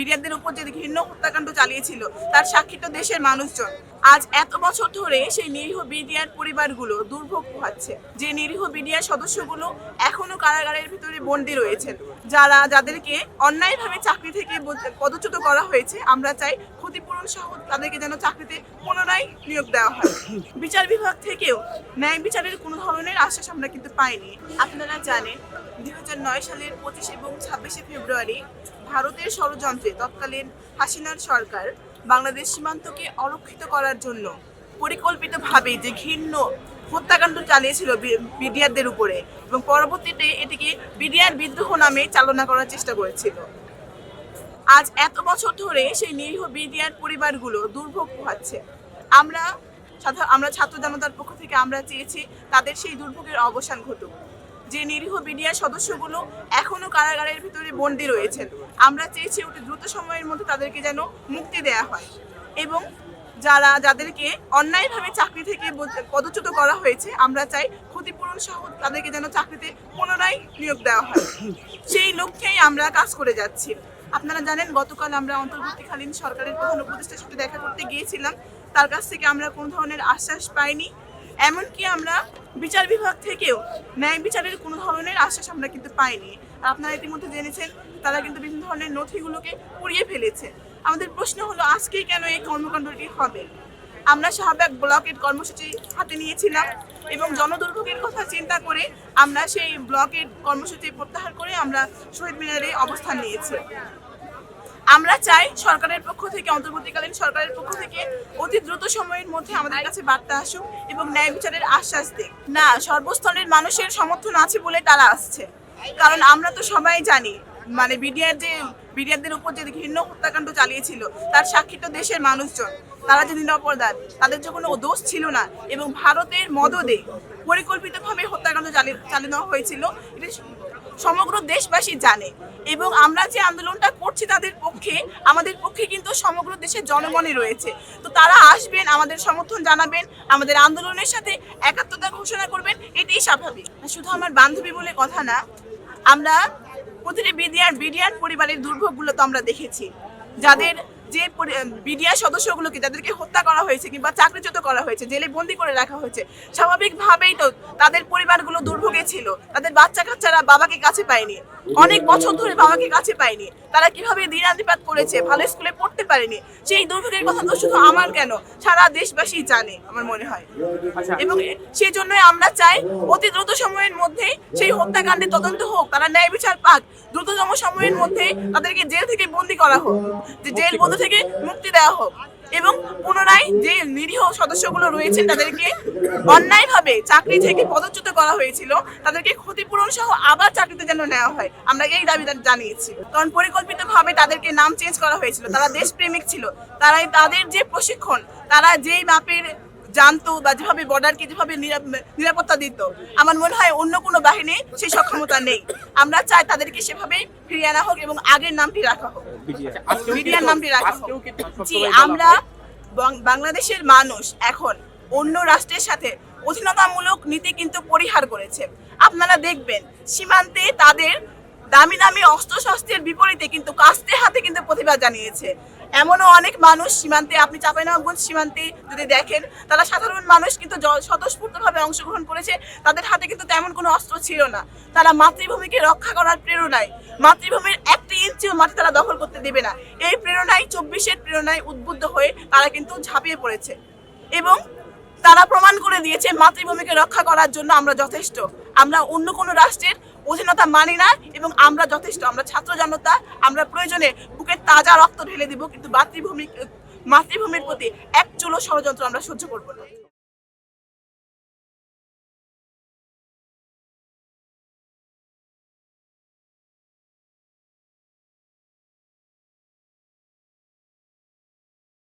বিরিয়ারদের উপর যে ঘৃণ্য হত্যাকাণ্ড চালিয়েছিল তার সাক্ষী তো দেশের মানুষজন। আজ এত বছর ধরে সেই নিরীহ বিডিআর পরিবারগুলো দুর্ভোগ পোহাচ্ছে। যে নিরীহ বিডিআর সদস্যগুলো এখনও কারাগারের ভিতরে বন্দী রয়েছেন, যারা যাদেরকে অন্যায়ভাবে চাকরি থেকে পদচ্যুত করা হয়েছে, আমরা চাই ক্ষতিপূরণ সহ তাদেরকে যেন চাকরিতে পুনরায় নিয়োগ দেওয়া হয়। বিচার বিভাগ থেকেও ন্যায় বিচারের কোনো ধরনের আশ্বাস আমরা কিন্তু পাইনি। আপনারা জানেন, দুই হাজার নয় সালের পঁচিশ এবং ছাব্বিশে ফেব্রুয়ারি ভারতের ষড়যন্ত্রে তৎকালীন হাসিনার সরকার বাংলাদেশ সীমান্তকে অরক্ষিত করার জন্য পরিকল্পিতভাবে যে ঘৃণ্য হত্যাকাণ্ড চালিয়েছিল বিডিআরদের উপরে এবং পরবর্তীতে এটিকে বিডিআর বিদ্রোহ নামে চালনা করার চেষ্টা করেছিল। আজ এত বছর ধরে সেই নিরীহ বিডিআর পরিবারগুলো দুর্ভোগ পোহাচ্ছে। আমরা আমরা ছাত্র জনতার পক্ষ থেকে আমরা চেয়েছি তাদের সেই দুর্ভোগের অবসান ঘটুক। যে নিরীহ বিডিআর সদস্যগুলো এখনও কারাগারের ভিতরে বন্দী রয়েছেন। আমরা চেয়েছি অতি দ্রুত সময়ের মধ্যে তাদেরকে যেন মুক্তি দেয়া হয় এবং যারা যাদেরকে অন্যায়ভাবে চাকরি থেকে পদচ্যুত করা হয়েছে, আমরা চাই ক্ষতিপূরণ সহ তাদেরকে যেন চাকরিতে পুনরায় নিয়োগ দেওয়া হয়। সেই লক্ষ্যেই আমরা কাজ করে যাচ্ছি। আপনারা জানেন, গতকাল আমরা অন্তর্বর্তীকালীন সরকারের প্রধান উপদেষ্টার সাথে দেখা করতে গিয়েছিলাম। তার কাছ থেকে আমরা কোনো ধরনের আশ্বাস পাইনি। এমনকি আমরা বিচার বিভাগ থেকেও ন্যায় বিচারের কোনো ধরনের আশ্বাস আমরা কিন্তু পাইনি। আপনারা ইতিমধ্যে জেনেছেন, তারা কিন্তু বিভিন্ন ধরনের নথিগুলোকে পুড়িয়ে ফেলেছে। আমাদের প্রশ্ন হলো আজকেই কেন এই কর্মকাণ্ডটি হবে? আমরা শাহবাগ ব্লকের কর্মসূচি হাতে নিয়েছিলাম এবং জনদুর্ভোগের কথা চিন্তা করে আমরা সেই ব্লকের কর্মসূচি প্রত্যাহার করে আমরা শহীদ মিনারে অবস্থান নিয়েছি। আমরা চাই সরকারের পক্ষ থেকে, অন্তর্বর্তীকালীন সরকারের পক্ষ থেকে অতি দ্রুত সময়ের মধ্যে আমাদের কাছে বার্তা আসুক এবং ন্যায় বিচারের আশ্বাস দিক। না, সর্বস্তরের মানুষের সমর্থন আছে বলে তারা আসছে। কারণ আমরা তো সবাই জানি মানে বিডিআর যে, বিডিআরদের উপর যে ঘৃণ্য হত্যাকাণ্ড চালিয়েছিল, তার সাক্ষী তো দেশের মানুষজন। তারা যে নিরাপরাধ, তাদের যে কোনো দোষ ছিল না এবং ভারতের মদদে পরিকল্পিতভাবে হত্যাকাণ্ড চালিয়ে চালিয়ে দেওয়া হয়েছিল, এটা সমগ্র দেশবাসী জানে এবং আমরা যে আন্দোলনটা করছি তাদের পক্ষে, আমাদের পক্ষে কিন্তু সমগ্র দেশের জনগণই রয়েছে। তো তারা আসবেন, আমাদের সমর্থন জানাবেন, আমাদের আন্দোলনের সাথে একাত্মতা ঘোষণা করবেন, এটাই স্বাভাবিক। শুধু আমার বান্ধবী বলে কথা না, আমরা প্রতিটি বিডিআর বিডিআর পরিবারের দুর্ভোগগুলো তো আমরা দেখেছি। যাদের যে বিডিআর সদস্যগুলোকে যাদেরকে হত্যা করা হয়েছে কিংবা চাকরিচ্যুত করা হয়েছে জেলে বন্দি করে রাখা হয়েছে স্বাভাবিকভাবেই তো তাদের পরিবারগুলো দুর্ভোগে ছিল। তাদের বাচ্চা কাচ্চারা বাবাকে কাছে পায়নি। অনেক বছর ধরে বাবাকে কাছে পায়নি। তারা কীভাবে দিনাতিপাত করেছে ভালো স্কুলে পড়তে পারেনি সেই দুর্ভোগের কথা তো শুধু আমার কেন? সারা দেশবাসী জানে আমার মনে হয়। এবং সেই জন্যই আমরা চাই অতি দ্রুত সময়ের মধ্যে সেই হত্যাকাণ্ডের তদন্ত হোক তারা ন্যায় বিচার পাক। দ্রুততম সময়ের মধ্যে তাদেরকে জেল থেকে বন্দি করা হোক। যে জেল বন্ধ থেকে মুক্তি দেওয়া হোক। এবং পুনরায় যে নিরীহ সদস্যগুলো রয়েছেন তাদেরকে অন্যায়ভাবে চাকরি থেকে পদচ্যুত করা হয়েছিল, তাদেরকে ক্ষতিপূরণ সহ আবার চাকরিতে যেন নেওয়া হয়, আমরা এই দাবি জানিয়েছি। কারণ পরিকল্পিতভাবে তাদেরকে নাম চেঞ্জ করা হয়েছিল, তারা দেশপ্রেমিক ছিল, তারাই তাদের যে প্রশিক্ষণ, তারা যেই মাপের জানতো বা যেভাবে বর্ডারকে যেভাবে নিরাপ- নিরাপত্তা দিত আমার মনে হয় অন্য কোনো বাহিনী সেই সক্ষমতা নেই। আমরা চাই তাদেরকে সেভাবে ফিরিয়ে আনা হোক এবং আগের নামটি রাখা হোক। মিডিয়ার নামটি রাখা হোক। জি আমরা বাংলাদেশের মানুষ এখন অন্য রাষ্ট্রের সাথে অধীনতামূলক নীতি কিন্তু পরিহার করেছে। আপনারা দেখবেন সীমান্তে তাদের দামি দামি অস্ত্রশস্ত্রের বিপরীতে কিন্তু কাস্তে হাতে কিন্তু প্রতিবাদ জানিয়েছে। এমনও অনেক মানুষ সীমান্তে, আপনি চাঁপাইনবাবগঞ্জ সীমান্তে যদি দেখেন, তারা সাধারণ মানুষ কিন্তু স্বতঃস্ফূর্তভাবে অংশগ্রহণ করেছে, তাদের হাতে কিন্তু তেমন কোনো অস্ত্র ছিল না। তারা মাতৃভূমিকে রক্ষা করার প্রেরণায়, মাতৃভূমির একটি ইঞ্চিও মাটি তারা দখল করতে দেবে না। এই প্রেরণায়, চব্বিশের প্রেরণায় উদ্বুদ্ধ হয়ে তারা কিন্তু ঝাঁপিয়ে পড়েছে। এবং তারা প্রমাণ করে দিয়েছে, মাতৃভূমিকে রক্ষা করার জন্য আমরা যথেষ্ট। আমরা অন্য কোনো রাষ্ট্রের অধীনতা মানি না এবং আমরা যথেষ্ট, আমরা ছাত্র জনতা, আমরা প্রয়োজনে বুকের তাজা রক্ত ঢেলে দিব, কিন্তু মাতৃভূমি, মাতৃভূমির প্রতি এক চুলো ষড়যন্ত্র আমরা সহ্য করব না।